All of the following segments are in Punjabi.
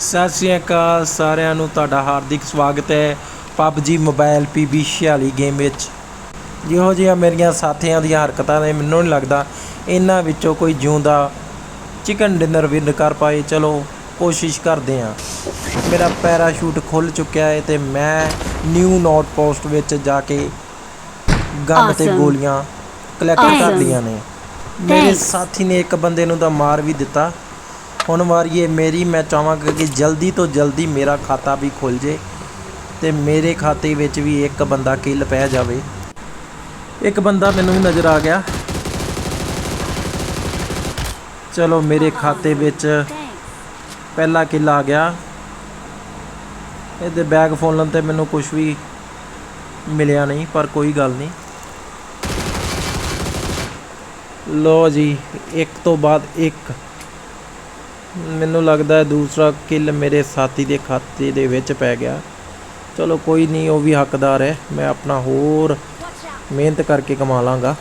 ਸਤਿ ਸ਼੍ਰੀ ਅਕਾਲ ਸਾਰਿਆਂ ਨੂੰ ਤੁਹਾਡਾ ਹਾਰਦਿਕ ਸਵਾਗਤ ਹੈ PUBG ਮੋਬਾਈਲ PB 46 ਗੇਮ ਵਿੱਚ ਜਿਹੋ ਜਿਹੀਆਂ ਮੇਰੀਆਂ ਸਾਥੀਆਂ ਦੀਆਂ ਹਰਕਤਾਂ ਨੇ ਮੈਨੂੰ ਨਹੀਂ ਲੱਗਦਾ ਇਹਨਾਂ ਵਿੱਚੋਂ ਕੋਈ ਜਿਉਂਦਾ ਚਿਕਨ ਡਿਨਰ ਵਿਨ ਕਰ ਪਾਏ ਚਲੋ ਕੋਸ਼ਿਸ਼ ਕਰਦੇ ਹਾਂ ਮੇਰਾ ਪੈਰਾਸ਼ੂਟ ਖੁੱਲ ਚੁੱਕਿਆ ਹੈ ਤੇ ਮੈਂ ਨਿਊ ਨੋਟ ਪੋਸਟ ਵਿੱਚ ਜਾ ਕੇ ਗਨ ਤੇ. ਗੋਲੀਆਂ ਕਲੈਕਟ ਕਰ. ਲਈਆਂ ਨੇ ਮੇਰੇ. ਸਾਥੀ ਨੇ ਇੱਕ ਬੰਦੇ ਨੂੰ ਤਾਂ ਮਾਰ ਵੀ ਦਿੱਤਾ ਹੁਣ ਵਾਰੀ ਇਹ ਮੇਰੀ, ਮੈਂ ਚਾਹਾਂਗਾ ਕਿ ਜਲਦੀ ਤੋਂ ਜਲਦੀ ਮੇਰਾ ਖਾਤਾ ਵੀ ਖੁੱਲ ਜੇ ਤੇ ਮੇਰੇ ਖਾਤੇ ਵਿੱਚ ਵੀ ਇੱਕ ਬੰਦਾ ਕਿੱਲ ਪੈ ਜਾਵੇ। ਇੱਕ ਬੰਦਾ ਮੈਨੂੰ ਨਜ਼ਰ ਆ ਗਿਆ। ਚਲੋ ਮੇਰੇ ਖਾਤੇ ਵਿੱਚ ਪਹਿਲਾ ਕਿੱਲ ਆ ਗਿਆ। ਇਹਦੇ ਬੈਗ ਫੋਲਣ ਤੇ ਮੈਨੂੰ ਕੁਝ ਵੀ ਮਿਲਿਆ ਨਹੀਂ, ਪਰ ਕੋਈ ਗੱਲ ਨਹੀਂ। ਲੋ ਜੀ, ਇੱਕ ਤੋਂ ਬਾਅਦ ਇੱਕ। ਮੈਨੂੰ ਲੱਗਦਾ ਦੂਸਰਾ ਕਿੱਲ ਮੇਰੇ ਸਾਥੀ ਦੇ ਖਾਤੇ ਦੇ ਵਿੱਚ ਪੈ ਗਿਆ। ਚਲੋ ਕੋਈ ਨਹੀਂ, ਉਹ ਵੀ ਹੱਕਦਾਰ ਹੈ। ਮੈਂ ਆਪਣਾ ਹੋਰ ਮਿਹਨਤ ਕਰਕੇ ਕਮਾ ਲਾਂਗਾ।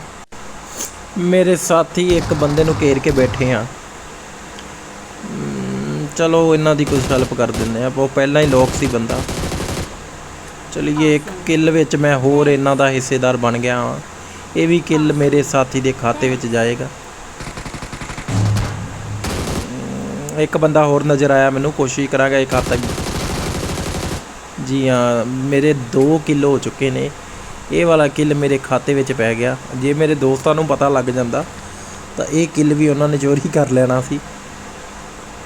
ਮੇਰੇ ਸਾਥੀ ਇੱਕ ਬੰਦੇ ਨੂੰ ਘੇਰ ਕੇ ਬੈਠੇ ਆ। ਚਲੋ ਇਹਨਾਂ ਦੀ ਕੁਝ ਹੈਲਪ ਕਰ ਦਿੰਦੇ ਆ ਉਹ ਪਹਿਲਾਂ ਹੀ ਲੋਕ ਸੀ ਬੰਦਾ। ਚਲਿਏ, ਇੱਕ ਕਿੱਲ ਵਿੱਚ ਮੈਂ ਹੋਰ ਇਹਨਾਂ ਦਾ ਹਿੱਸੇਦਾਰ ਬਣ ਗਿਆ ਹਾਂ। ਇਹ ਵੀ ਕਿੱਲ ਮੇਰੇ ਸਾਥੀ ਦੇ ਖਾਤੇ ਵਿੱਚ ਜਾਏਗਾ। ਇੱਕ ਬੰਦਾ ਹੋਰ ਨਜ਼ਰ ਆਇਆ, ਮੈਨੂੰ ਕੋਸ਼ਿਸ਼ ਕਰਾਂਗਾ ਇਹ ਖਾਤਾ ਜੀ ਹਾਂ, ਮੇਰੇ 2 ਕਿਲੋ ਹੋ ਚੁੱਕੇ ਨੇ। ਇਹ ਵਾਲਾ ਕਿੱਲ ਮੇਰੇ ਖਾਤੇ ਵਿੱਚ ਪੈ ਗਿਆ। ਜੇ ਮੇਰੇ ਦੋਸਤਾਂ ਨੂੰ ਪਤਾ ਲੱਗ ਜਾਂਦਾ, ਤਾਂ ਇਹ ਕਿੱਲ ਵੀ ਉਹਨਾਂ ਨੇ ਚੋਰੀ ਕਰ ਲੈਣਾ ਸੀ।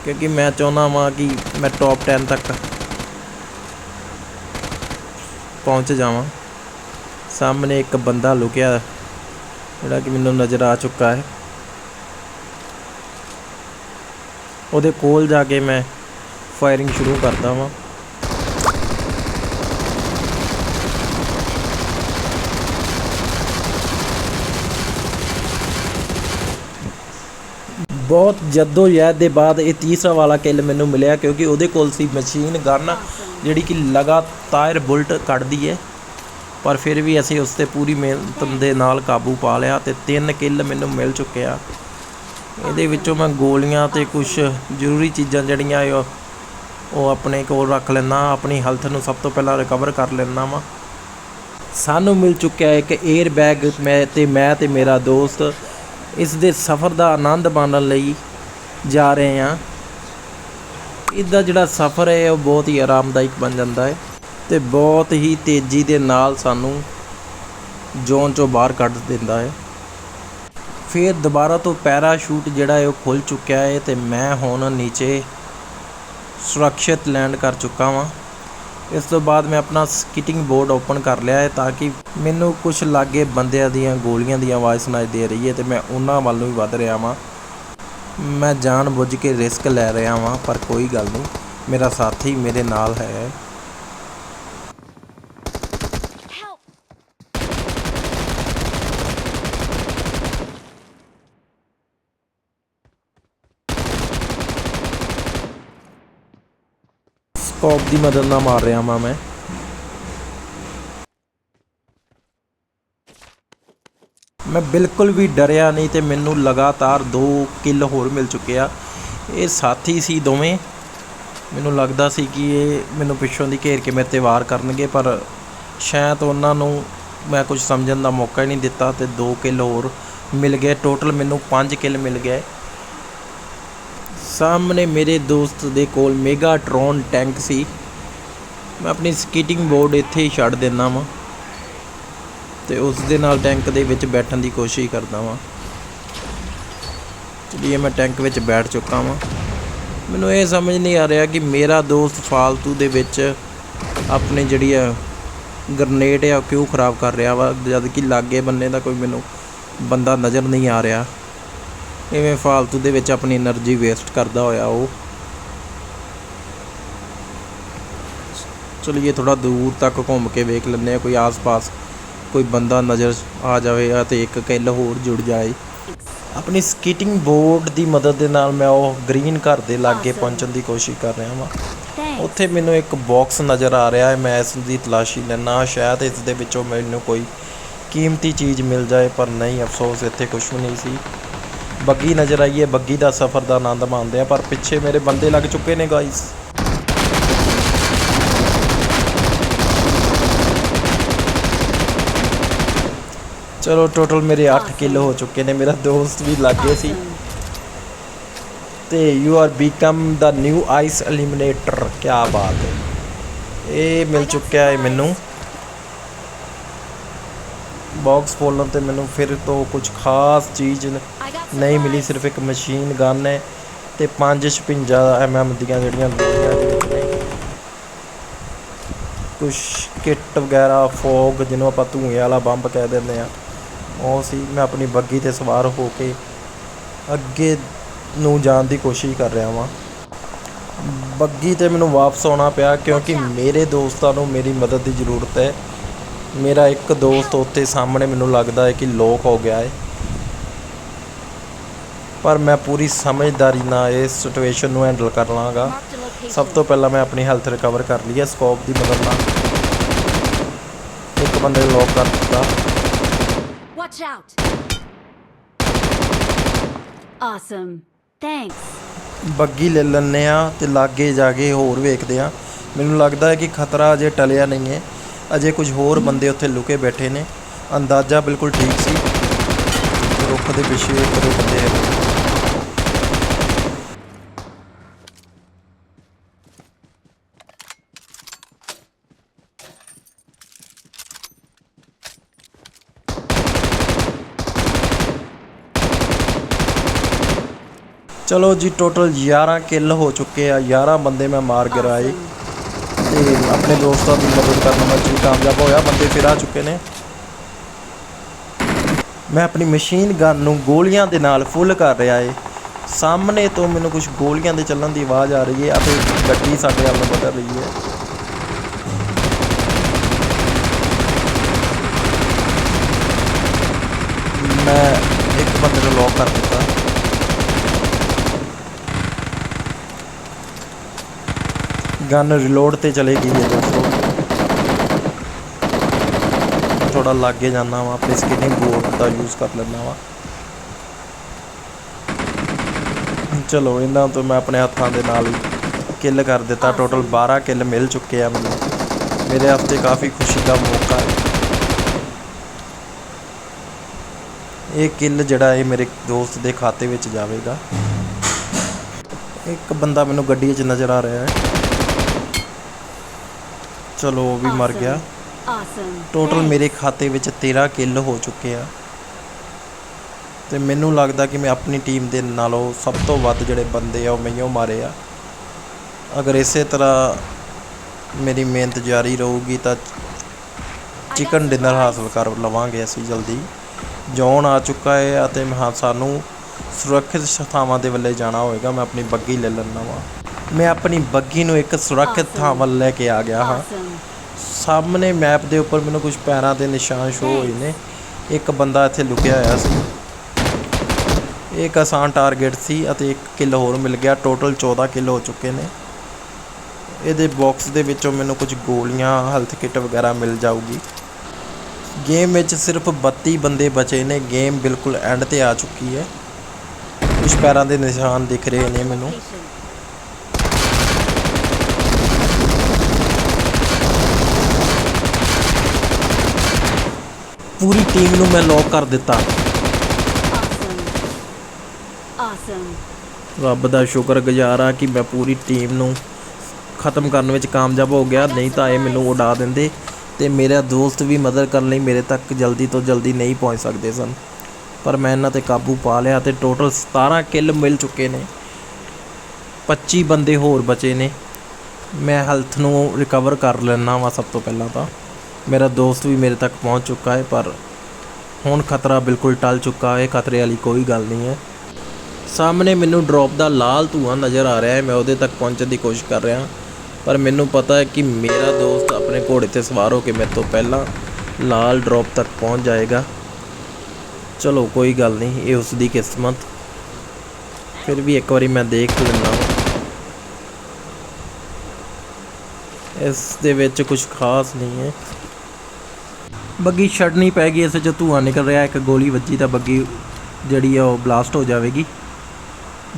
ਕਿਉਂਕਿ ਮੈਂ ਚਾਹੁੰਦਾ ਵਾਂ ਕਿ ਮੈਂ ਟੌਪ 10 ਤੱਕ ਪਹੁੰਚ ਜਾਵਾਂ। ਸਾਹਮਣੇ ਇੱਕ ਬੰਦਾ ਲੁਕਿਆ, ਜਿਹੜਾ ਕਿ ਮੈਨੂੰ ਨਜ਼ਰ ਆ ਚੁੱਕਾ ਹੈ। ਉਹਦੇ ਕੋਲ ਜਾ ਕੇ ਮੈਂ ਫਾਇਰਿੰਗ ਸ਼ੁਰੂ ਕਰਦਾ ਵਾਂ। ਬਹੁਤ ਜੱਦੋ ਜਹਿਦ ਦੇ ਬਾਅਦ ਇਹ ਤੀਸਰਾ ਵਾਲਾ ਕਿੱਲ ਮੈਨੂੰ ਮਿਲਿਆ ਕਿਉਂਕਿ ਉਹਦੇ ਕੋਲ ਸੀ ਮਸ਼ੀਨ ਗਨ ਜਿਹੜੀ ਕਿ ਲਗਾਤਾਰ ਬੁਲਟ ਕੱਢਦੀ ਹੈ ਪਰ ਫਿਰ ਵੀ ਅਸੀਂ ਉਸ ਤੇ ਪੂਰੀ ਮਿਹਨਤ ਦੇ ਨਾਲ ਕਾਬੂ ਪਾ ਲਿਆ ਤੇ ਤਿੰਨ ਕਿੱਲ ਮੈਨੂੰ ਮਿਲ ਚੁੱਕੇ ਆ। ਇਹਦੇ ਵਿੱਚੋਂ ਮੈਂ ਗੋਲੀਆਂ ਤੇ ਕੁਝ ਜ਼ਰੂਰੀ ਚੀਜ਼ਾਂ ਜਿਹੜੀਆਂ ਉਹ ਉਹ ਆਪਣੇ ਕੋਲ ਰੱਖ ਲੈਂਦਾ, ਆਪਣੀ ਹੈਲਥ ਨੂੰ ਸਭ ਤੋਂ ਪਹਿਲਾਂ ਰਿਕਵਰ ਕਰ ਲੈਂਦਾ ਵਾਂ। ਸਾਨੂੰ ਮਿਲ ਚੁੱਕਿਆ ਹੈ ਇੱਕ 에ਅਰ ਬੈਗ ਮੈਂ ਤੇ ਮੈਂ ਤੇ ਮੇਰਾ ਦੋਸਤ ਇਸ ਦੇ ਸਫ਼ਰ ਦਾ ਆਨੰਦ ਮਾਣਨ ਲਈ ਜਾ ਰਹੇ ਹਾਂ। ਇਹਦਾ ਜਿਹੜਾ ਸਫ਼ਰ ਹੈ, ਉਹ ਬਹੁਤ ਹੀ ਆਰਾਮਦਾਇਕ ਬਣ ਜਾਂਦਾ ਹੈ ਤੇ ਬਹੁਤ ਹੀ ਤੇਜ਼ੀ ਦੇ ਨਾਲ ਸਾਨੂੰ ਜ਼ੋਨ ਚੋਂ ਬਾਹਰ ਕੱਢ ਦਿੰਦਾ ਹੈ। ਫਿਰ ਦੁਬਾਰਾ ਤੋਂ ਪੈਰਾਸ਼ੂਟ ਜਿਹੜਾ ਹੈ ਉਹ ਖੁੱਲ ਚੁੱਕਿਆ ਹੈ ਤੇ ਮੈਂ ਹੁਣ ਨੀਚੇ ਸੁਰੱਖਿਅਤ ਲੈਂਡ ਕਰ ਚੁੱਕਾ ਹਾਂ ਇਸ ਤੋਂ ਬਾਅਦ ਮੈਂ ਆਪਣਾ ਸਕਿਟਿੰਗ ਬੋਰਡ ਓਪਨ ਕਰ ਲਿਆ ਹੈ ਤਾਂ ਕਿ ਮੈਨੂੰ ਕੁਝ ਲਾਗੇ ਬੰਦਿਆਂ ਦੀਆਂ ਗੋਲੀਆਂ ਦੀ ਆਵਾਜ਼ ਸੁਣਾਈ ਦੇ ਰਹੀ ਹੈ ਤੇ ਮੈਂ ਉਹਨਾਂ ਵੱਲ ਨੂੰ ਵੀ ਵੱਧ ਰਿਹਾ ਵਾਂ। ਮੈਂ ਜਾਣ ਬੁੱਝ ਕੇ ਰਿਸਕ ਲੈ ਰਿਹਾ ਵਾਂ, ਪਰ ਕੋਈ ਗੱਲ ਨਹੀਂ। ਮੇਰਾ ਸਾਥੀ ਮੇਰੇ ਨਾਲ ਹੈ। ਸਕੋਪ ਦੀ ਮਦਦ ਨਾਲ ਮਾਰ ਰਿਹਾ ਵਾਂ ਮੈਂ। ਮੈਂ ਬਿਲਕੁਲ ਵੀ ਡਰਿਆ ਨਹੀਂ ਤੇ ਮੈਨੂੰ ਲਗਾਤਾਰ 2 ਕਿੱਲ ਹੋਰ ਮਿਲ ਚੁੱਕੇ ਆ। ਇਹ ਸਾਥੀ ਸੀ ਦੋਵੇਂ। ਮੈਨੂੰ ਲੱਗਦਾ ਸੀ ਕਿ ਇਹ ਮੈਨੂੰ ਪਿੱਛੋਂ ਦੀ ਘੇਰ ਕੇ ਮੇਰੇ ਤੇ ਵਾਰ ਕਰਨਗੇ, ਪਰ ਸ਼ਾਇਦ ਉਹਨਾਂ ਨੂੰ ਮੈਂ ਕੁਝ ਸਮਝਣ ਦਾ ਮੌਕਾ ਹੀ ਨਹੀਂ ਦਿੱਤਾ ਤੇ 2 ਕਿੱਲ ਹੋਰ ਮਿਲ ਗਏ। ਟੋਟਲ ਮੈਨੂੰ 5 ਕਿੱਲ ਮਿਲ ਗਏ। ਸਾਹਮਣੇ ਮੇਰੇ ਦੋਸਤ ਦੇ ਕੋਲ ਮੈਗਾਟ੍ਰੋਨ ਟੈਂਕ ਸੀ। ਮੈਂ ਆਪਣੀ ਸਕੇਟਿੰਗ ਬੋਰਡ ਇੱਥੇ ਹੀ ਛੱਡ ਦਿੰਦਾ ਵਾਂ ਤੇ ਉਸ ਦੇ ਨਾਲ ਟੈਂਕ ਦੇ ਵਿੱਚ ਬੈਠਣ ਦੀ ਕੋਸ਼ਿਸ਼ ਕਰਦਾ ਵਾਂ। ਚਲਿਏ ਮੈਂ ਟੈਂਕ ਵਿੱਚ ਬੈਠ ਚੁੱਕਾ ਵਾਂ। ਮੈਨੂੰ ਇਹ ਸਮਝ ਨਹੀਂ ਆ ਰਿਹਾ ਕਿ ਮੇਰਾ ਦੋਸਤ ਫਾਲਤੂ ਦੇ ਵਿੱਚ ਆਪਣੀ ਜਿਹੜੀ ਆ ਗ੍ਰਨੇਡ ਆ ਉਹ ਕਿਉਂ ਖਰਾਬ ਕਰ ਰਿਹਾ ਵਾ, ਜਦ ਕਿ ਲਾਗੇ ਬੰਨੇ ਦਾ ਕੋਈ ਮੈਨੂੰ ਬੰਦਾ ਨਜ਼ਰ ਨਹੀਂ ਆ ਰਿਹਾ। ਇਵੇਂ ਫਾਲਤੂ ਦੇ ਵਿੱਚ ਆਪਣੀ એનર્ਜੀ ਵੇਸਟ ਕਰਦਾ ਹੋਇਆ ਉਹ? ਚਲਿਏ ਥੋੜਾ ਦੂਰ ਤੱਕ ਘੁੰਮ ਕੇ ਵੇਖ ਲੈਂਦੇ ਆ ਕੋਈ ਆਸ-ਪਾਸ ਕੋਈ ਬੰਦਾ ਨਜ਼ਰ ਆ ਜਾਵੇ ਅਤੇ ਇੱਕ ਕਿੱਲ ਹੋਰ ਜੁੜ ਜਾਏ। ਆਪਣੀ ਸਕੀਟਿੰਗ ਬੋਰਡ ਦੀ ਮਦਦ ਦੇ ਨਾਲ ਮੈਂ ਉਹ ਗ੍ਰੀਨ ਘਰ ਦੇ ਲਾਗੇ ਪਹੁੰਚਣ ਦੀ ਕੋਸ਼ਿਸ਼ ਕਰ ਰਿਹਾ ਹਾਂ ਉੱਥੇ ਮੈਨੂੰ ਇੱਕ ਬਾਕਸ ਨਜ਼ਰ ਆ ਰਿਹਾ ਹੈ ਮੈਂ ਇਸ ਦੀ ਤਲਾਸ਼ੀ ਲੈਣਾ ਸ਼ਾਇਦ ਇਸ ਦੇ ਵਿੱਚੋਂ ਮੈਨੂੰ ਕੋਈ ਕੀਮਤੀ ਚੀਜ਼ ਮਿਲ ਜਾਏ ਪਰ ਨਹੀਂ ਅਫਸੋਸ ਇੱਥੇ ਕੁਝ ਵੀ ਨਹੀਂ ਸੀ। ਬੱਗੀ ਨਜ਼ਰ ਆਈ ਹੈ, ਬੱਗੀ ਦਾ ਸਫ਼ਰ ਦਾ ਆਨੰਦ ਮਾਣਦੇ ਆ, ਪਰ ਪਿੱਛੇ ਮੇਰੇ ਬੰਦੇ ਲੱਗ ਚੁੱਕੇ ਨੇ ਗਾਇਸ ਚਲੋ ਟੋਟਲ ਮੇਰੇ 8 ਕਿਲੋ ਹੋ ਚੁੱਕੇ ਨੇ, ਮੇਰਾ ਦੋਸਤ ਵੀ ਲੱਗੇ ਸੀ। ਤੇ you are become the new ice eliminator ਕੀ ਬਾਤ ਹੈ। ਇਹ ਮਿਲ ਚੁੱਕਿਆ ਹੈ ਮੈਨੂੰ। ਬਾਕਸ ਖੋਲਣ ਤੇ ਮੈਨੂੰ ਫਿਰ ਤੋਂ ਕੁਝ ਖਾਸ ਚੀਜ਼ ਨਹੀਂ ਮਿਲੀ ਸਿਰਫ ਇੱਕ ਮਸ਼ੀਨ ਗਨ ਹੈ ਤੇ 5 56 ਐਮਐਮ ਦੀਆਂ ਜਿਹੜੀਆਂ ਗੋਲੀਆਂ ਦੇ ਵਿੱਚ ਨੇ। ਕੁਝ ਕਿੱਟ ਵਗੈਰਾ ਫੋਗ ਜਿਹਨੂੰ ਆਪਾਂ ਧੂਏ ਵਾਲਾ ਬੰਬ ਕਹਿ ਦਿੰਦੇ ਆ ਉਹ ਸੀ। ਮੈਂ ਆਪਣੀ ਬੱਗੀ ਤੇ ਸਵਾਰ ਹੋ ਕੇ ਅੱਗੇ ਨੂੰ ਜਾਣ ਦੀ ਕੋਸ਼ਿਸ਼ ਕਰ ਰਿਹਾ ਵਾਂ। ਬੱਗੀ ਤੇ ਮੈਨੂੰ ਵਾਪਸ ਆਉਣਾ ਪਿਆ ਕਿਉਂਕਿ ਮੇਰੇ ਦੋਸਤਾਂ ਨੂੰ ਮੇਰੀ ਮਦਦ ਦੀ ਜ਼ਰੂਰਤ ਹੈ। ਮੇਰਾ ਇੱਕ ਦੋਸਤ ਉੱਥੇ ਸਾਹਮਣੇ ਮੈਨੂੰ ਲੱਗਦਾ ਹੈ ਕਿ ਲੋਕ ਹੋ ਗਿਆ ਹੈ। ਪਰ ਮੈਂ ਪੂਰੀ ਸਮਝਦਾਰੀ ਨਾਲ ਇਸ ਸਿਚੁਏਸ਼ਨ ਨੂੰ ਹੈਂਡਲ ਕਰ ਲਾਂਗਾ। ਸਭ ਤੋਂ ਪਹਿਲਾਂ ਮੈਂ ਆਪਣੀ ਹੈਲਥ ਰਿਕਵਰ ਕਰ ਲਈ ਹੈ ਸਕੋਪ ਦੀ ਮਦਦ ਨਾਲ। ਇੱਕ ਬੰਦੇ ਨੂੰ ਲੋਕ ਕਰ ਦਿੱਤਾ। Watch out! Awesome. Thanks. ਬੱਗੀ ਲੈ ਲੈਂਦੇ ਆ ਤੇ ਲਾਗੇ ਜਾ ਕੇ ਹੋਰ ਵੇਖਦੇ ਆ ਮੈਨੂੰ ਲੱਗਦਾ ਹੈ ਕਿ ਖਤਰਾ ਅਜੇ ਟਲਿਆ ਨਹੀਂ ਹੈ। ਅਜੇ ਕੁਝ ਹੋਰ ਬੰਦੇ ਉੱਥੇ ਲੁਕੇ ਬੈਠੇ ਨੇ। ਅੰਦਾਜ਼ਾ ਬਿਲਕੁਲ ਠੀਕ ਸੀ। ਰੁੱਖ ਦੇ ਪਿੱਛੇ ਇੱਕ ਦੋ ਬੰਦੇ ਚਲੋ ਜੀ ਟੋਟਲ 11 ਕਿੱਲ ਹੋ ਚੁੱਕੇ ਆ 11 ਬੰਦੇ ਮੈਂ ਮਾਰ ਗਿਰਾਏ। ਤੇ ਆਪਣੇ ਦੋਸਤਾਂ ਦੀ ਮਦਦ ਕਰਨ ਵਿੱਚ ਵੀ ਕਾਮਯਾਬ ਹੋਇਆ ਬੰਦੇ ਫਿਰ ਆ ਚੁੱਕੇ ਨੇ। ਮੈਂ ਆਪਣੀ ਮਸ਼ੀਨ ਗਨ ਨੂੰ ਗੋਲੀਆਂ ਦੇ ਨਾਲ ਫੁੱਲ ਕਰ ਰਿਹਾ ਏ। ਸਾਹਮਣੇ ਤੋਂ ਮੈਨੂੰ ਕੁਝ ਗੋਲੀਆਂ ਦੇ ਚੱਲਣ ਦੀ ਆਵਾਜ਼ ਆ ਰਹੀ ਹੈ ਅਤੇ ਗੱਡੀ ਸਾਡੇ ਵੱਲ ਵਧਰ ਰਹੀ ਹੈ ਮੈਂ ਇੱਕ ਬੰਦੇ ਨੂੰ ਲੋਕ ਕਰ ਦਿੱਤਾ। ਗਨ ਰਿਲੋਡ ਤੇ ਚਲੇ ਗਈ ਹੈ ਦੋਸਤੋ। ਥੋੜਾ ਲਾਗੇ ਜਾਣਾ ਵਾ, ਆਪਣੀ ਸਕਿਨਿੰਗ ਬੋਰਡ ਦਾ ਯੂਜ਼ ਕਰ ਲੈਣਾ ਵਾ। ਚਲੋ, ਇਹਨਾਂ ਤੋਂ ਮੈਂ ਆਪਣੇ ਹੱਥਾਂ ਦੇ ਨਾਲ ਹੀ ਕਿੱਲ ਕਰ ਦਿੱਤਾ। ਟੋਟਲ 12 ਕਿੱਲ ਮਿਲ ਚੁੱਕੇ ਆ ਮੈਨੂੰ। ਮੇਰੇ ਵਾਸਤੇ ਕਾਫੀ ਖੁਸ਼ੀ ਦਾ ਮੌਕਾ ਹੈ। ਇਹ ਕਿੱਲ ਜਿਹੜਾ ਇਹ ਮੇਰੇ ਦੋਸਤ ਦੇ ਖਾਤੇ ਵਿੱਚ ਜਾਵੇਗਾ। ਇੱਕ ਬੰਦਾ ਮੈਨੂੰ ਗੱਡੀ 'ਚ ਨਜ਼ਰ ਆ ਰਿਹਾ ਹੈ। ਚਲੋ ਉਹ ਵੀ ਮਰ ਗਿਆ। Awesome. ਟੋਟਲ. ਮੇਰੇ ਖਾਤੇ ਵਿੱਚ 13 ਕਿੱਲ ਹੋ ਚੁੱਕੇ ਆ। ਤੇ ਮੈਨੂੰ ਲੱਗਦਾ ਕਿ ਮੈਂ ਆਪਣੀ ਟੀਮ ਦੇ ਨਾਲੋਂ ਸਭ ਤੋਂ ਵੱਧ ਜਿਹੜੇ ਬੰਦੇ ਆ ਉਹ ਮੈਂਓ ਮਾਰੇ ਆ। ਅਗਰ ਇਸੇ ਤਰ੍ਹਾਂ ਮੇਰੀ ਮਿਹਨਤ ਜਾਰੀ ਰਹੂਗੀ ਤਾਂ ਚਿਕਨ ਡਿਨਰ ਹਾਸਲ ਕਰ ਲਵਾਂਗੇ ਅਸੀਂ ਜਲਦੀ। ਜੌਨ ਆ ਚੁੱਕਾ ਹੈ ਅਤੇ ਹਾਂ ਸਾਨੂੰ ਸੁਰੱਖਿਅਤ ਥਾਵਾਂ ਦੇ ਵੱਲੇ ਜਾਣਾ ਹੋਵੇਗਾ ਮੈਂ ਆਪਣੀ ਬੱਗੀ ਲੈ ਲੈਣਾ ਵਾ। ਮੈਂ ਆਪਣੀ ਬੱਗੀ ਨੂੰ ਇੱਕ ਸੁਰੱਖਿਅਤ ਥਾਂ ਵੱਲ ਲੈ ਕੇ ਆ ਗਿਆ ਹਾਂ. ਸਾਹਮਣੇ ਮੈਪ ਦੇ ਉੱਪਰ ਮੈਨੂੰ ਕੁਝ ਪੈਰਾਂ ਦੇ ਨਿਸ਼ਾਨ ਸ਼ੋ ਹੋਏ ਨੇ। ਇੱਕ ਬੰਦਾ ਇੱਥੇ ਲੁਕਿਆ ਹੋਇਆ ਸੀ। ਇਹ ਇੱਕ ਆਸਾਨ ਟਾਰਗੇਟ ਸੀ ਅਤੇ ਇੱਕ ਕਿੱਲ ਹੋਰ ਮਿਲ ਗਿਆ। ਟੋਟਲ 14 ਕਿੱਲ ਹੋ ਚੁੱਕੇ ਨੇ। ਇਹਦੇ ਬਾਕਸ ਦੇ ਵਿੱਚੋਂ ਮੈਨੂੰ ਕੁਝ ਗੋਲੀਆਂ ਹੈਲਥ ਕਿੱਟ ਵਗੈਰਾ ਮਿਲ ਜਾਊਗੀ। ਗੇਮ ਵਿੱਚ ਸਿਰਫ 32 ਬੰਦੇ ਬਚੇ ਨੇ। ਗੇਮ ਬਿਲਕੁਲ ਐਂਡ ਤੇ ਆ ਚੁੱਕੀ ਹੈ। ਕੁਝ ਪੈਰਾਂ ਦੇ ਨਿਸ਼ਾਨ ਦਿਖ ਰਹੇ ਨੇ ਮੈਨੂੰ। ਪੂਰੀ ਟੀਮ ਨੂੰ ਮੈਂ ਲੌਕ ਕਰ ਦਿੱਤਾ. ਰੱਬ ਦਾ ਸ਼ੁਕਰਗੁਜ਼ਾਰ ਆ ਕਿ ਮੈਂ ਪੂਰੀ ਟੀਮ ਨੂੰ ਖਤਮ ਕਰਨ ਵਿੱਚ ਕਾਮਯਾਬ ਹੋ ਗਿਆ। ਨਹੀਂ ਤਾਂ ਇਹ ਮੈਨੂੰ ਉਡਾ ਦਿੰਦੇ ਤੇ ਮੇਰਾ ਦੋਸਤ ਵੀ ਮਦਦ ਕਰਨ ਲਈ ਮੇਰੇ ਤੱਕ ਜਲਦੀ ਤੋਂ ਜਲਦੀ ਨਹੀਂ ਪਹੁੰਚ ਸਕਦੇ ਸਨ। ਪਰ ਮੈਂ ਇਹਨਾਂ ਤੇ ਕਾਬੂ ਪਾ ਲਿਆ ਤੇ ਟੋਟਲ 17 ਕਿੱਲ ਮਿਲ ਚੁੱਕੇ ਨੇ। 25 ਬੰਦੇ ਹੋਰ ਬਚੇ ਨੇ। ਮੈਂ ਹੈਲਥ ਨੂੰ ਰਿਕਵਰ ਕਰ ਲੈਣਾ ਵਾ ਸਭ ਤੋਂ ਪਹਿਲਾਂ ਤਾਂ। ਮੇਰਾ ਦੋਸਤ ਵੀ ਮੇਰੇ ਤੱਕ ਪਹੁੰਚ ਚੁੱਕਾ ਹੈ, ਪਰ ਹੁਣ ਖਤਰਾ ਬਿਲਕੁਲ ਟਲ ਚੁੱਕਾ ਹੈ, ਖਤਰੇ ਵਾਲੀ ਕੋਈ ਗੱਲ ਨਹੀਂ ਹੈ। ਸਾਹਮਣੇ ਮੈਨੂੰ ਡ੍ਰੌਪ ਦਾ ਲਾਲ ਧੂਆਂ ਨਜ਼ਰ ਆ ਰਿਹਾ ਹੈ, ਮੈਂ ਉਹਦੇ ਤੱਕ ਪਹੁੰਚਣ ਦੀ ਕੋਸ਼ਿਸ਼ ਕਰ ਰਿਹਾ ਪਰ ਮੈਨੂੰ ਪਤਾ ਹੈ ਕਿ ਮੇਰਾ ਦੋਸਤ ਆਪਣੇ ਘੋੜੇ ਤੇ ਸਵਾਰ ਹੋ ਕੇ ਮੇਰੇ ਤੋਂ ਪਹਿਲਾਂ ਲਾਲ ਡ੍ਰੌਪ ਤੱਕ ਪਹੁੰਚ ਜਾਏਗਾ। ਚਲੋ, ਕੋਈ ਗੱਲ ਨਹੀਂ, ਇਹ ਉਸ ਦੀ ਕਿਸਮਤ। ਫਿਰ ਵੀ ਇੱਕ ਵਾਰੀ ਮੈਂ ਦੇਖ ਲੈਂਦਾ ਇਸ ਦੇ ਵਿੱਚ ਕੁਝ ਖਾਸ ਨਹੀਂ ਹੈ। ਬੱਗੀ ਛੱਡਣੀ ਪੈ ਗਈ, ਇਸ ਚੋਂ ਧੂਆਂ ਨਿਕਲ ਰਿਹਾ, ਇੱਕ ਗੋਲੀ ਵੱਜੀ ਤਾਂ ਬੱਗੀ ਜਿਹੜੀ ਆ ਉਹ ਬਲਾਸਟ ਹੋ ਜਾਵੇਗੀ।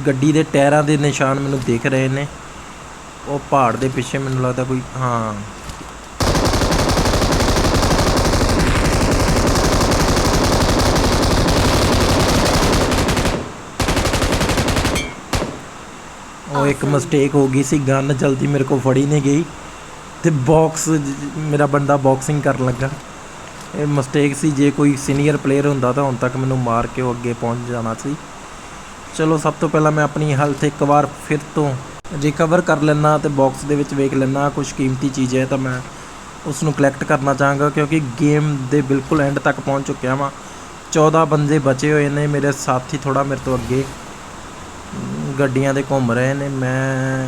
ਗੱਡੀ ਦੇ ਟਾਇਰਾਂ ਦੇ ਨਿਸ਼ਾਨ ਮੈਨੂੰ ਦਿਖ ਰਹੇ ਨੇ। ਉਹ ਪਹਾੜ ਦੇ ਪਿੱਛੇ ਮੈਨੂੰ ਲੱਗਦਾ ਕੋਈ, ਹਾਂ। ਉਹ ਇੱਕ ਮਿਸਟੇਕ ਹੋ ਗਈ ਸੀ ਗਨ ਜਲਦੀ ਮੇਰੇ ਕੋਲ ਫੜੀ ਨਹੀਂ ਗਈ। ਤੇ ਬਾਕਸ ਮੇਰਾ ਬੰਦਾ ਬਾਕਸਿੰਗ ਕਰਨ ਲੱਗਾ। ਇਹ ਮਿਸਟੇਕ ਸੀ, ਜੇ ਕੋਈ ਸੀਨੀਅਰ ਪਲੇਅਰ ਹੁੰਦਾ ਤਾਂ ਹੁਣ ਤੱਕ ਮੈਨੂੰ ਮਾਰ ਕੇ ਉਹ ਅੱਗੇ ਪਹੁੰਚ ਜਾਣਾ ਸੀ। ਚਲੋ, ਸਭ ਤੋਂ ਪਹਿਲਾਂ ਮੈਂ ਆਪਣੀ ਹੈਲਥ ਇੱਕ ਵਾਰ ਫਿਰ ਤੋਂ ਰਿਕਵਰ ਕਰ ਲੈਣਾ ਤੇ ਬਾਕਸ ਦੇ ਵਿੱਚ ਵੇਖ ਲੈਣਾ ਕੁਝ ਕੀਮਤੀ ਚੀਜ਼ ਹੈ ਤਾਂ ਮੈਂ ਉਸ ਨੂੰ ਕਲੈਕਟ ਕਰਨਾ ਚਾਹਾਂਗਾ ਕਿਉਂਕਿ ਗੇਮ ਦੇ ਬਿਲਕੁਲ ਐਂਡ ਤੱਕ ਪਹੁੰਚ ਚੁੱਕਿਆ ਵਾਂ। 14 ਬੰਦੇ ਬਚੇ ਹੋਏ ਨੇ, ਮੇਰੇ ਸਾਥੀ ਥੋੜਾ ਮੇਰੇ ਤੋਂ ਅੱਗੇ ਗੱਡੀਆਂ ਦੇ ਘੁੰਮ ਰਹੇ ਨੇ। ਮੈਂ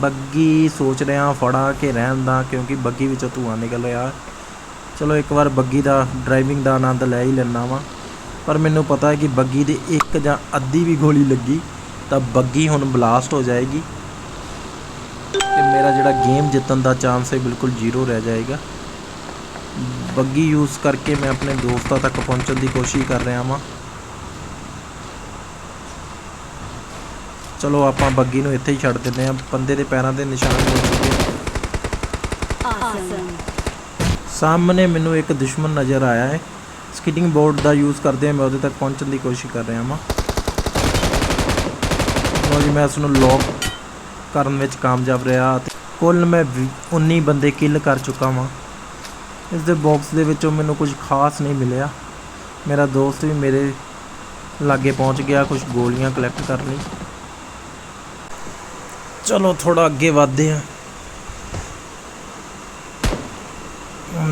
ਬੱਗੀ ਸੋਚ ਰਿਹਾ ਫੜਾ ਕੇ ਰਹਿਣ ਦਾ ਕਿਉਂਕਿ ਬੱਗੀ ਵਿੱਚੋਂ ਧੂਆਂ ਨਿਕਲ ਰਿਹਾ। ਚਲੋ ਇੱਕ ਵਾਰ ਬੱਗੀ ਦਾ ਡਰਾਈਵਿੰਗ ਦਾ ਆਨੰਦ ਲੈ ਹੀ ਲੈਣਾ ਵਾ। ਪਰ ਮੈਨੂੰ ਪਤਾ ਹੈ ਕਿ ਬੱਗੀ ਦੇ ਇੱਕ ਜਾਂ ਅੱਧੀ ਵੀ ਗੋਲੀ ਲੱਗੀ, ਤਾਂ ਬੱਗੀ ਹੁਣ ਬਲਾਸਟ ਹੋ ਜਾਏਗੀ ਤੇ ਮੇਰਾ ਜਿਹੜਾ ਗੇਮ ਜਿੱਤਣ ਦਾ ਚਾਂਸ ਹੈ ਬਿਲਕੁਲ ਜ਼ੀਰੋ ਰਹਿ ਜਾਏਗਾ। ਬੱਗੀ ਯੂਜ਼ ਕਰਕੇ ਮੈਂ ਆਪਣੇ ਦੋਸਤਾਂ ਤੱਕ ਪਹੁੰਚਣ ਦੀ ਕੋਸ਼ਿਸ਼ ਕਰ ਰਿਹਾ ਵਾਂ। ਚਲੋ ਆਪਾਂ ਬੱਗੀ ਨੂੰ ਇੱਥੇ ਹੀ ਛੱਡ ਦਿੰਦੇ ਹਾਂ। ਬੰਦੇ ਦੇ ਪੈਰਾਂ ਦੇ ਨਿਸ਼ਾਨ ਮਿਲ ਚੁੱਕੇ। Awesome. ਸਾਹਮਣੇ ਮੈਨੂੰ ਇੱਕ ਦੁਸ਼ਮਣ ਨਜ਼ਰ ਆਇਆ ਹੈ। ਸਕਿਟਿੰਗ ਬੋਰਡ ਦਾ ਯੂਜ਼ ਕਰਦੇ ਆ ਮੈਂ ਉਹਦੇ ਤੱਕ ਪਹੁੰਚਣ ਦੀ ਕੋਸ਼ਿਸ਼ ਕਰ ਰਿਹਾ ਹਾਂ ਲੋ ਜੀ, ਮੈਂ ਇਸ ਨੂੰ ਲੌਕ ਕਰਨ ਵਿੱਚ ਕਾਮਯਾਬ ਰਿਹਾ ਤੇ ਕੁੱਲ ਮੈਂ ਵੀਹ- 19 ਬੰਦੇ ਕਿਲ ਕਰ ਚੁੱਕਾ ਵਾਂ। ਇਸ ਦੇ ਬਾਕਸ ਦੇ ਵਿੱਚੋਂ ਮੈਨੂੰ ਕੁਝ ਖਾਸ ਨਹੀਂ ਮਿਲਿਆ। ਮੇਰਾ ਦੋਸਤ ਵੀ ਮੇਰੇ ਲਾਗੇ ਪਹੁੰਚ ਗਿਆ, ਕੁਝ ਗੋਲੀਆਂ ਕਲੈਕਟ ਕਰ ਲਈ। ਚਲੋ ਥੋੜਾ ਅੱਗੇ ਵਧਦੇ ਹਾਂ।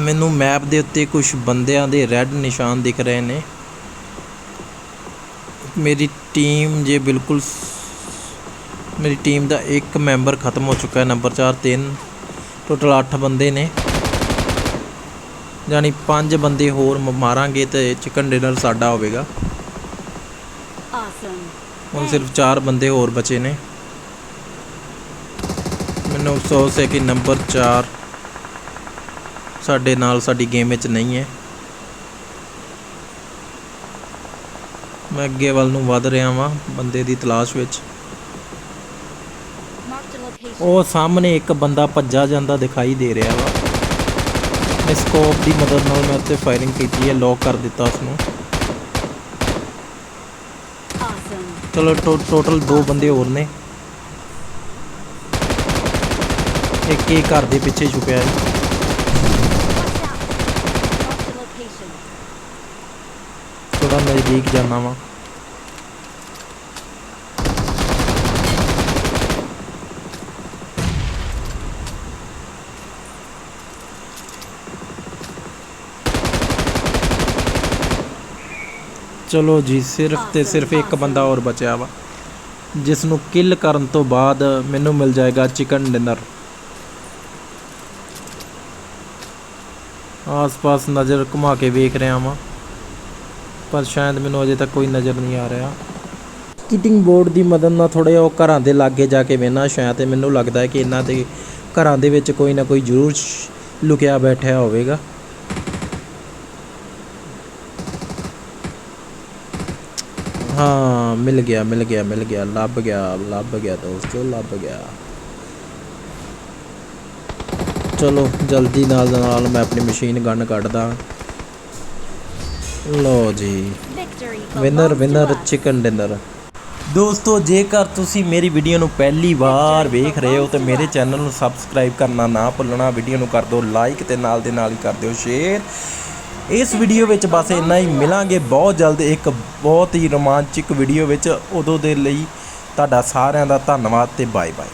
ਮੈਨੂੰ ਮੈਪ ਦੇ ਉੱਤੇ ਕੁਝ ਬੰਦਿਆਂ ਦੇ ਰੈੱਡ ਨਿਸ਼ਾਨ ਦਿਖ ਰਹੇ ਨੇ। ਮੇਰੀ ਟੀਮ ਜੇ ਬਿਲਕੁਲ ਮੇਰੀ ਟੀਮ ਦਾ ਇੱਕ ਮੈਂਬਰ ਖਤਮ ਹੋ ਚੁੱਕਾ ਹੈ ਨੰਬਰ 4 3 ਟੋਟਲ 8 ਬੰਦੇ ਨੇ। ਯਾਨੀ 5 ਬੰਦੇ ਹੋਰ ਮਾਰਾਂਗੇ ਤੇ ਚਿਕਨ ਡਿਨਰ ਸਾਡਾ ਹੋਵੇਗਾ। Awesome. ਹੁਣ ਸਿਰਫ 4 ਬੰਦੇ ਹੋਰ ਬਚੇ ਨੇ। ਮੈਨੂੰ ਅਫਸੋਸ ਹੈ ਕਿ ਨੰਬਰ 4 ਸਾਡੇ ਨਾਲ ਸਾਡੀ ਗੇਮ ਵਿੱਚ ਨਹੀਂ ਹੈ। ਮੈਂ ਅੱਗੇ ਵੱਲ ਨੂੰ ਵਧ ਰਿਹਾ ਵਾਂ ਬੰਦੇ ਦੀ ਤਲਾਸ਼ ਵਿੱਚ. ਉਹ ਸਾਹਮਣੇ ਇੱਕ ਬੰਦਾ ਭੱਜਾ ਜਾਂਦਾ ਦਿਖਾਈ ਦੇ ਰਿਹਾ ਵਾ। ਮੈਂ ਸਕੋਪ ਦੀ ਮਦਦ ਨਾਲ ਮੈਂ ਉੱਤੇ ਫਾਇਰਿੰਗ ਕੀਤੀ ਹੈ ਲੌਕ ਕਰ ਦਿੱਤਾ ਉਸ ਨੂੰ. ਚਲੋ ਟੋਟਲ ਦੋ ਬੰਦੇ ਹੋਰ ਨੇ। ਇੱਕ ਇਹ ਘਰ ਦੇ ਪਿੱਛੇ ਛੁਪਿਆ ਹੈ। ਨਜ਼ਦੀਕ ਜਾਣਾ ਵਾ। ਚਲੋ ਜੀ ਸਿਰਫ ਤੇ ਸਿਰਫ ਇੱਕ ਬੰਦਾ ਹੋਰ ਬਚਿਆ ਵਾ ਜਿਸ ਨੂੰ ਕਿਲ ਕਰਨ ਤੋਂ ਬਾਅਦ ਮੈਨੂੰ ਮਿਲ ਜਾਏਗਾ ਚਿਕਨ ਡਿਨਰ ਆਸ-ਪਾਸ ਨਜ਼ਰ ਘੁਮਾ ਕੇ ਵੇਖ ਰਿਹਾ ਵਾਂ। ਪਰ ਸ਼ਾਇਦ ਮੈਨੂੰ ਅਜੇ ਤੱਕ ਕੋਈ ਨਜ਼ਰ ਨਹੀਂ ਆ ਰਿਹਾ। ਸਕਿਟਿੰਗ ਬੋਰਡ ਦੀ ਮਦਦ ਨਾਲ ਥੋੜੇ ਉਹ ਘਰਾਂ ਦੇ ਲਾਗੇ ਜਾ ਕੇ ਵੇਖਣਾ, ਸ਼ਾਇਦ ਤੇ ਮੈਨੂੰ ਲੱਗਦਾ ਹੈ ਕਿ ਇਹਨਾਂ ਦੇ ਘਰਾਂ ਦੇ ਵਿੱਚ ਕੋਈ ਨਾ ਕੋਈ ਜ਼ਰੂਰ ਲੁਕਿਆ ਬੈਠਿਆ ਹੋਵੇਗਾ। ਹਾਂ, ਮਿਲ ਗਿਆ ਮਿਲ ਗਿਆ ਮਿਲ ਗਿਆ, ਲੱਭ ਗਿਆ ਲੱਭ ਗਿਆ ਦੋਸਤੋ, ਲੱਭ ਗਿਆ। ਚਲੋ, ਜਲਦੀ ਨਾਲ ਨਾਲ ਮੈਂ ਆਪਣੀ ਮਸ਼ੀਨ ਗਨ ਕੱਢਦਾ। ਲੋ ਜੀ। ਵਿਨਰ ਵਿਨਰ ਚਿਕਨ ਡਿਨਰ ਦੋਸਤੋ, ਜੇਕਰ ਤੁਸੀਂ ਮੇਰੀ ਵੀਡੀਓ ਨੂੰ ਪਹਿਲੀ ਵਾਰ ਵੇਖ ਰਹੇ ਹੋ, ਤੇ ਮੇਰੇ ਚੈਨਲ ਨੂੰ ਸਬਸਕ੍ਰਾਈਬ ਕਰਨਾ ਨਾ ਭੁੱਲਣਾ। ਵੀਡੀਓ ਨੂੰ ਕਰ ਦਿਓ ਲਾਈਕ ਤੇ ਨਾਲ ਦੇ ਨਾਲ ਹੀ ਕਰ ਦਿਓ ਸ਼ੇਅਰ ਇਸ ਵੀਡੀਓ ਵਿੱਚ ਬਸ ਇੰਨਾ ਹੀ। ਮਿਲਾਂਗੇ ਬਹੁਤ ਜਲਦ ਇੱਕ ਬਹੁਤ ਹੀ ਰੋਮਾਂਚਿਕ ਵੀਡੀਓ ਵਿੱਚ। ਉਦੋਂ ਦੇ ਲਈ ਤੁਹਾਡਾ ਸਾਰਿਆਂ ਦਾ ਧੰਨਵਾਦ ਤੇ ਬਾਏ ਬਾਏ